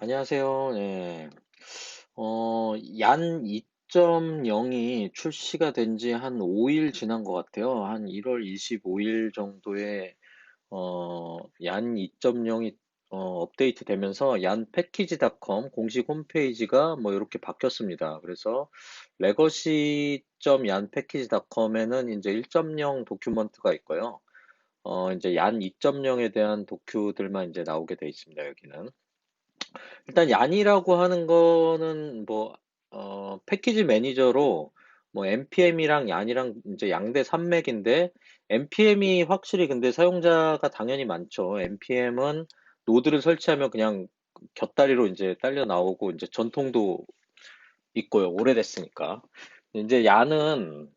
안녕하세요. 네. 어, 얀 2.0이 출시가 된 지 한 5일 지난 것 같아요. 한 1월 25일 정도에 어, 얀 2.0이 어, 업데이트 되면서 얀 패키지닷컴 공식 홈페이지가 뭐 이렇게 바뀌었습니다. 그래서 레거시.얀 패키지닷컴에는 이제 1.0 도큐먼트가 있고요. 어, 이제 얀 2.0에 대한 도큐들만 이제 나오게 돼 있습니다. 여기는. 일단 얀이라고 하는 거는 뭐, 어, 패키지 매니저로 뭐 npm이랑 얀이랑 이제 양대 산맥인데 npm이 확실히 근데 사용자가 당연히 많죠. npm은 노드를 설치하면 그냥 곁다리로 이제 딸려 나오고 이제 전통도 있고요. 오래됐으니까. 이제 얀은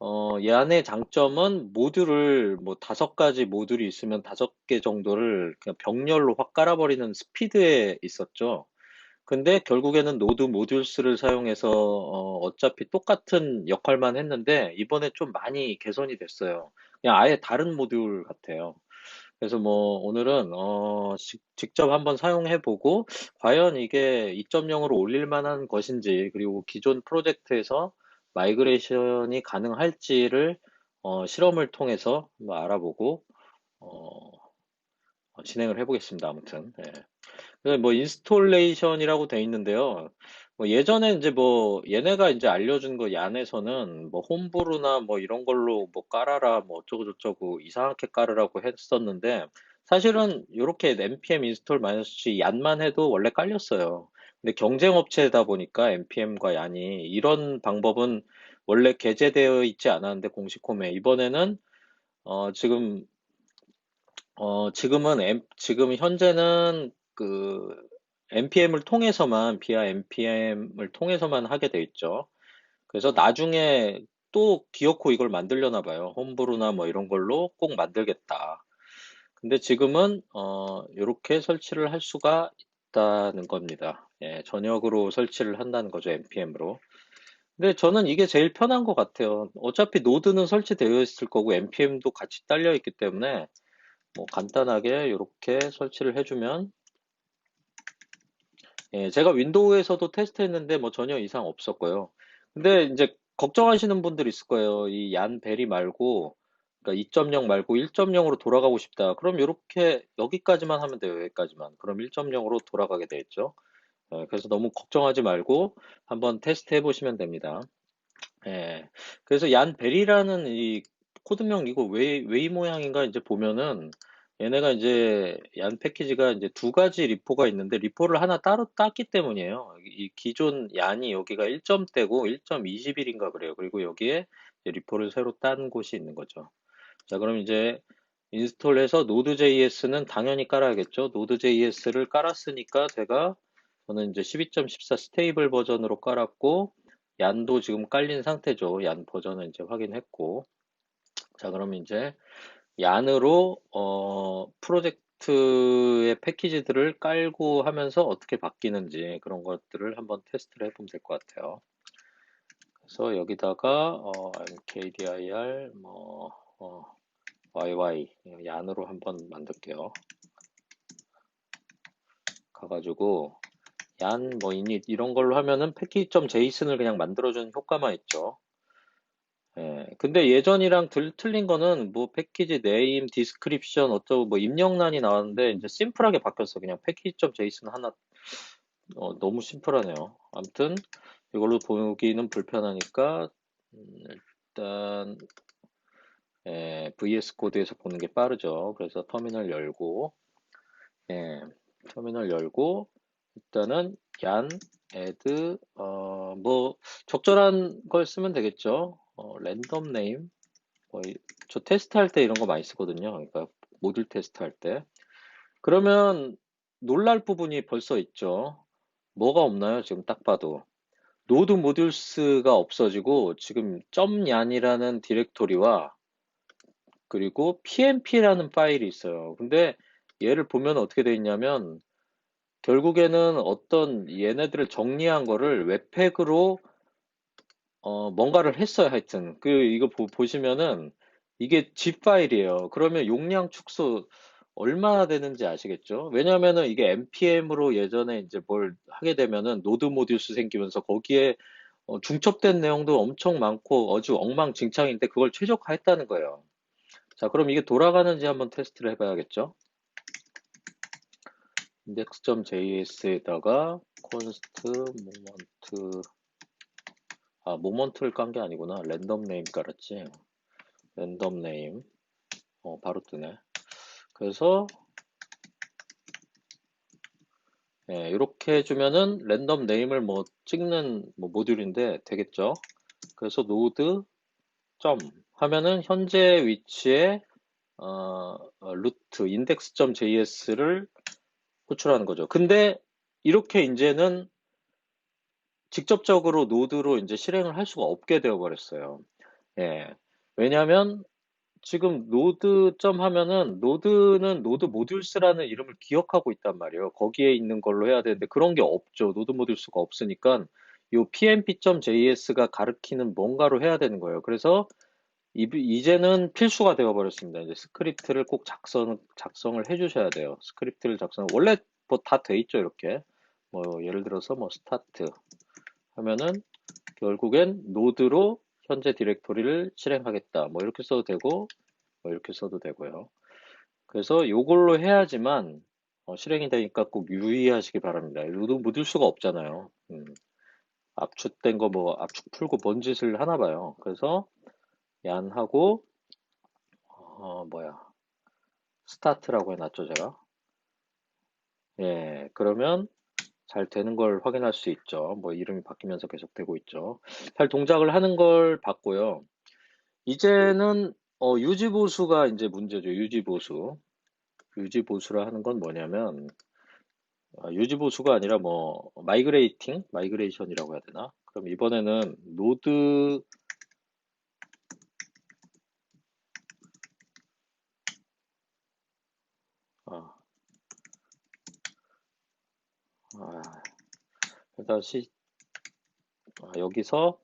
어, 얀의 장점은 모듈을 뭐 다섯 가지 모듈이 있으면 다섯 개 정도를 그냥 병렬로 확 깔아버리는 스피드에 있었죠. 근데 결국에는 노드 모듈스를 사용해서 어, 어차피 똑같은 역할만 했는데 이번에 좀 많이 개선이 됐어요. 그냥 아예 다른 모듈 같아요. 그래서 뭐 오늘은 어, 직- 직접 한번 사용해 보고 과연 이게 2.0으로 올릴 만한 것인지 그리고 기존 프로젝트에서 마이그레이션이 가능할지를 어, 실험을 통해서 뭐 알아보고 어, 진행을 해보겠습니다. 아무튼 예. 네, 뭐 인스톨레이션이라고 돼 있는데요. 뭐 예전에 이제 뭐 얘네가 이제 알려준 거 얀에서는 뭐 홈브루나 뭐 이런 걸로 뭐 깔아라 뭐 어쩌고 저쩌고 이상하게 깔으라고 했었는데 사실은 이렇게 npm 인스톨 마이너스 c 얀만 해도 원래 깔렸어요. 근데 경쟁 업체다 보니까 npm과 얀이 이런 방법은 원래 게재되어 있지 않았는데 공식 홈에 이번에는 어 지금 어 지금은 M- 지금 현재는 그 npm을 통해서만 via npm을 통해서만 하게 돼 있죠. 그래서 나중에 또 기어코 이걸 만들려나 봐요. 홈브루나 뭐 이런 걸로 꼭 만들겠다. 근데 지금은 어 이렇게 설치를 할 수가 있다는 겁니다. 예, 전역으로 설치를 한다는 거죠, npm으로. 근데 저는 이게 제일 편한 것 같아요. 어차피 노드는 설치되어 있을 거고 npm도 같이 딸려 있기 때문에 뭐 간단하게 이렇게 설치를 해주면 예, 제가 윈도우에서도 테스트했는데 뭐 전혀 이상 없었고요. 근데 이제 걱정하시는 분들 있을 거예요. 이 얀 베리 말고 그러니까 2.0 말고 1.0으로 돌아가고 싶다. 그럼 이렇게 여기까지만 하면 돼요. 여기까지만. 그럼 1.0으로 돌아가게 되겠죠. 예, 그래서 너무 걱정하지 말고 한번 테스트 해 보시면 됩니다. 예, 그래서 얀 베리라는 이 코드명 이거 왜, 왜이 모양인가 이제 보면은 얘네가 이제 얀 패키지가 이제 두 가지 리포가 있는데 리포를 하나 따로 땄기 때문이에요. 이 기존 얀이 여기가 1점대고 1.21인가 그래요. 그리고 여기에 리포를 새로 딴 곳이 있는 거죠. 자, 그럼 이제 인스톨해서 Node.js는 당연히 깔아야겠죠. Node.js를 깔았으니까 제가 저는 이제 12.14 스테이블 버전으로 깔았고 얀도 지금 깔린 상태죠. 얀 버전은 이제 확인했고 자, 그러면 이제 얀으로 어, 프로젝트의 패키지들을 깔고 하면서 어떻게 바뀌는지 그런 것들을 한번 테스트를 해보면 될 것 같아요. 그래서 여기다가 어, mkdir 뭐 어, yy 얀으로 한번 만들게요. 가가지고 얀 뭐 init 이런 걸로 하면은 패키지.json을 그냥 만들어주는 효과만 있죠. 예, 근데 예전이랑 들, 틀린 거는 뭐 패키지 네임, 디스크립션 어쩌고 뭐 입력란이 나왔는데 이제 심플하게 바뀌었어. 그냥 패키지.json 하나 어, 너무 심플하네요. 아무튼 이걸로 보기는 불편하니까 음, 일단 예, VS 코드에서 보는 게 빠르죠. 그래서 터미널 열고 예, 터미널 열고 일단은 얀 add 어, 뭐 적절한 걸 쓰면 되겠죠. 어, 랜덤 네임 뭐, 이- 저 테스트 할 때 이런 거 많이 쓰거든요. 그러니까 모듈 테스트 할 때. 그러면 놀랄 부분이 벌써 있죠. 뭐가 없나요? 지금 딱 봐도. 노드 모듈스가 없어지고 지금 .yan이라는 디렉토리와 그리고 pmp라는 파일이 있어요. 근데 얘를 보면 어떻게 돼 있냐면 결국에는 어떤 얘네들을 정리한 거를 웹팩으로 어, 뭔가를 했어요, 하여튼. 그, 이거 보, 보시면은, 이게 zip 파일이에요. 그러면 용량 축소 얼마나 되는지 아시겠죠? 왜냐면은 이게 npm으로 예전에 이제 뭘 하게 되면은 노드 모듈스 생기면서 거기에 어, 중첩된 내용도 엄청 많고 아주 엉망진창인데 그걸 최적화했다는 거예요. 자, 그럼 이게 돌아가는지 한번 테스트를 해봐야겠죠? index.js에다가 const moment 아 모먼트를 깐 게 아니구나. 랜덤 네임 깔았지? 랜덤 네임. 어 바로 뜨네. 그래서 예, 이렇게 해주면은 랜덤 네임을 뭐 찍는 뭐 모듈인데 되겠죠? 그래서 노드 점 하면은 현재 위치에 어, 어, 루트 index.js를 호출하는 거죠. 근데 이렇게 이제는 직접적으로 노드로 이제 실행을 할 수가 없게 되어 버렸어요. 예. 왜냐하면 지금 노드 점 하면은 노드는 노드 모듈스라는 이름을 기억하고 있단 말이에요. 거기에 있는 걸로 해야 되는데 그런 게 없죠. 노드 모듈스가 없으니까 이 pmp.js가 가르키는 뭔가로 해야 되는 거예요. 그래서 이제는 필수가 되어 버렸습니다. 이제 스크립트를 꼭 작성, 작성을 해 주셔야 돼요. 스크립트를 작성, 원래 뭐 다 돼 있죠, 이렇게. 뭐, 예를 들어서 뭐, 스타트 하면은, 결국엔 노드로 현재 디렉토리를 실행하겠다. 뭐, 이렇게 써도 되고, 뭐, 이렇게 써도 되고요. 그래서 요걸로 해야지만, 어, 실행이 되니까 꼭 유의하시기 바랍니다. 노드 묻을 수가 없잖아요. 음. 압축된 거 뭐, 압축 풀고 뭔 짓을 하나 봐요. 그래서, 얀하고 어 뭐야. 스타트라고 해놨죠 제가? 예 그러면 잘 되는 걸 확인할 수 있죠. 뭐 이름이 바뀌면서 계속 되고 있죠. 잘 동작을 하는 걸 봤고요. 이제는 어, 유지보수가 이제 문제죠 유지보수. 유지보수라 하는 건 뭐냐면 어, 유지보수가 아니라 뭐 마이그레이팅 마이그레이션이라고 해야 되나? 그럼 이번에는 노드 아, 아, 다시 아, 여기서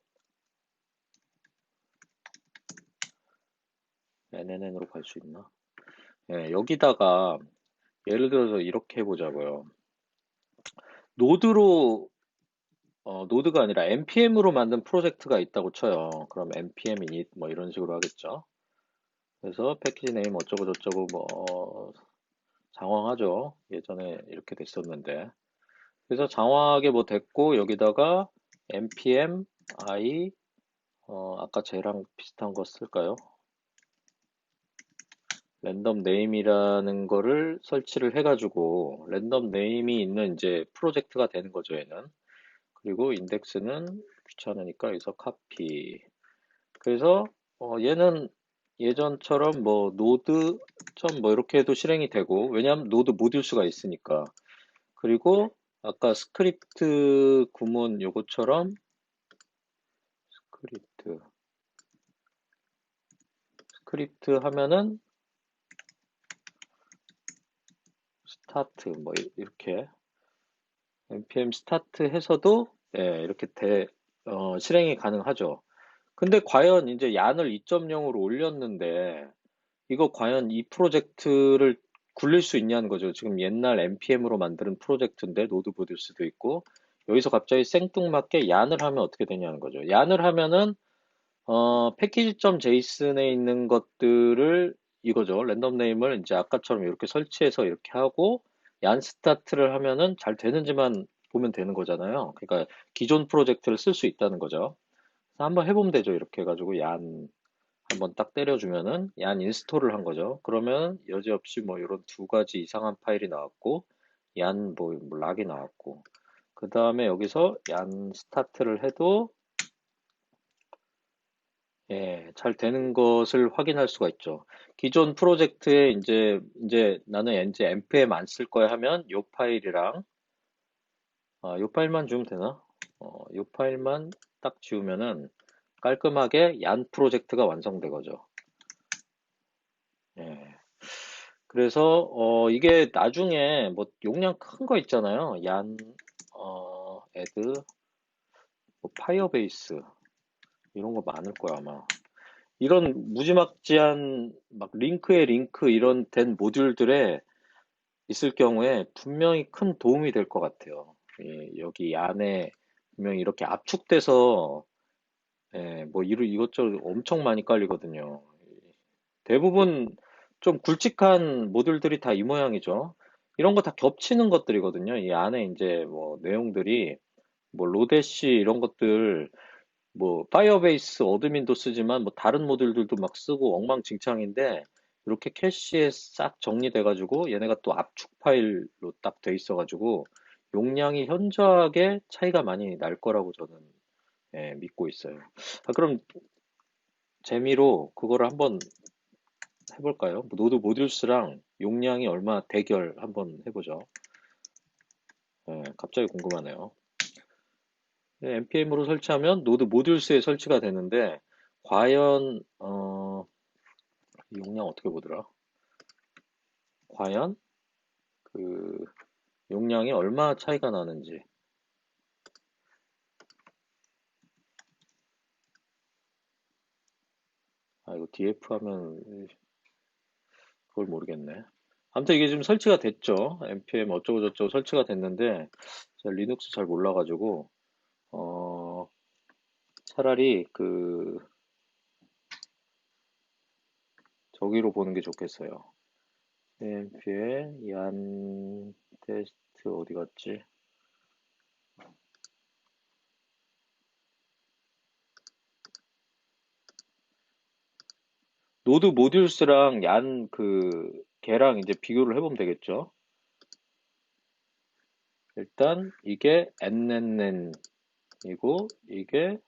NNN으로 갈 수 있나? 예, 여기다가 예를 들어서 이렇게 해보자고요. 노드로 어, 노드가 아니라 npm으로 만든 프로젝트가 있다고 쳐요. 그럼 npm init 뭐 이런 식으로 하겠죠. 그래서 패키지 네임 어쩌고 저쩌고 뭐 장황하죠. 예전에 이렇게 됐었는데. 그래서 장황하게 뭐 됐고 여기다가 npm i 어, 아까 쟤랑 비슷한 거 쓸까요? 랜덤 네임이라는 거를 설치를 해가지고 랜덤 네임이 있는 이제 프로젝트가 되는 거죠 얘는. 그리고 인덱스는 귀찮으니까 여기서 카피. 그래서 어, 얘는 예전처럼 뭐 노드 점 뭐 이렇게 해도 실행이 되고 왜냐하면 노드 모듈수가 있으니까. 그리고 아까 스크립트 구문 요것처럼 스크립트 스크립트 하면은 스타트 뭐 이렇게 npm 스타트 해서도 예, 이렇게 대, 어, 실행이 가능하죠. 근데 과연 이제 얀을 2.0으로 올렸는데 이거 과연 이 프로젝트를 굴릴 수 있냐는 거죠. 지금 옛날 npm으로 만드는 프로젝트인데 노드 모듈스도 있고 여기서 갑자기 생뚱맞게 얀을 하면 어떻게 되냐는 거죠. 얀을 하면은 어, 패키지.json에 있는 것들을 이거죠. 랜덤 네임을 이제 아까처럼 이렇게 설치해서 이렇게 하고 얀 스타트를 하면은 잘 되는지만 보면 되는 거잖아요. 그러니까 기존 프로젝트를 쓸 수 있다는 거죠. 한번 해보면 되죠. 이렇게 해가지고 얀 한번 딱 때려주면은 얀 인스톨을 한 거죠. 그러면 여지없이 뭐 이런 두 가지 이상한 파일이 나왔고 얀뭐 뭐 락이 나왔고 그 다음에 여기서 얀 스타트를 해도 예, 잘 되는 것을 확인할 수가 있죠. 기존 프로젝트에 이제 이제 나는 이제 npm 안 쓸 거야 하면 요 파일이랑 아, 요 파일만 주면 되나? 어, 요 파일만 딱 지우면은 깔끔하게 얀 프로젝트가 완성되거죠. 예. 그래서 어, 이게 나중에 뭐 용량 큰 거 있잖아요. 얀 어, 애드 뭐 파이어베이스 이런 거 많을 거야 아마. 이런 무지막지한 막 링크에 링크 이런 된 모듈들에 있을 경우에 분명히 큰 도움이 될 것 같아요. 예, 여기 안에 분명히 이렇게 압축돼서 예, 뭐 이루 이것저것 엄청 많이 깔리거든요. 대부분 좀 굵직한 모듈들이 다 이 모양이죠. 이런 거 다 겹치는 것들이거든요. 이 안에 이제 뭐 내용들이 뭐 로데시 이런 것들 뭐 파이어베이스 어드민도 쓰지만 뭐 다른 모듈들도 막 쓰고 엉망진창인데 이렇게 캐시에 싹 정리돼 가지고 얘네가 또 압축 파일로 딱 돼 있어 가지고 용량이 현저하게 차이가 많이 날 거라고 저는 예, 믿고 있어요. 아, 그럼 재미로 그거를 한번 해볼까요? 노드 모듈스랑 용량이 얼마 대결 한번 해보죠. 예, 갑자기 궁금하네요. npm으로 설치하면 노드 모듈스에 설치가 되는데 과연 어, 용량 어떻게 보더라? 과연 그 용량이 얼마 차이가 나는지 아 이거 df 하면 그걸 모르겠네. 아무튼 이게 지금 설치가 됐죠. npm 어쩌고 저쩌고 설치가 됐는데 제가 리눅스 잘 몰라가지고 어 차라리 그 저기로 보는 게 좋겠어요. np의 얀 테스트 어디 갔지? 노드 모듈스랑 얀 그 걔랑 이제 비교를 해보면 되겠죠. 일단 이게 nnn이고 이게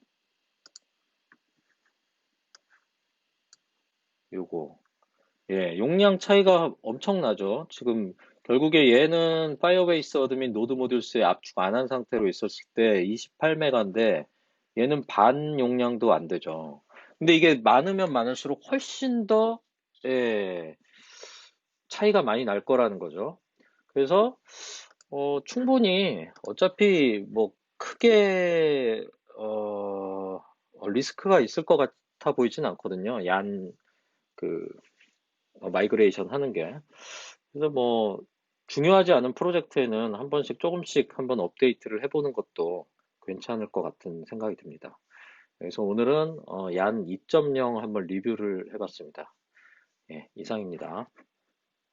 요거 예 용량 차이가 엄청나죠. 지금 결국에 얘는 파이어베이스 어드민 노드 모듈스에 압축 안 한 상태로 있었을 때 28메가인데 얘는 반 용량도 안 되죠. 근데 이게 많으면 많을수록 훨씬 더 예, 차이가 많이 날 거라는 거죠. 그래서 어, 충분히 어차피 뭐 크게 어, 어, 리스크가 있을 것 같아 보이진 않거든요. 얀 그 마이그레이션 하는 게. 그래서 뭐 중요하지 않은 프로젝트에는 한 번씩 조금씩 한번 업데이트를 해보는 것도 괜찮을 것 같은 생각이 듭니다. 그래서 오늘은 어, 얀2.0 한번 리뷰를 해봤습니다. 예, 이상입니다.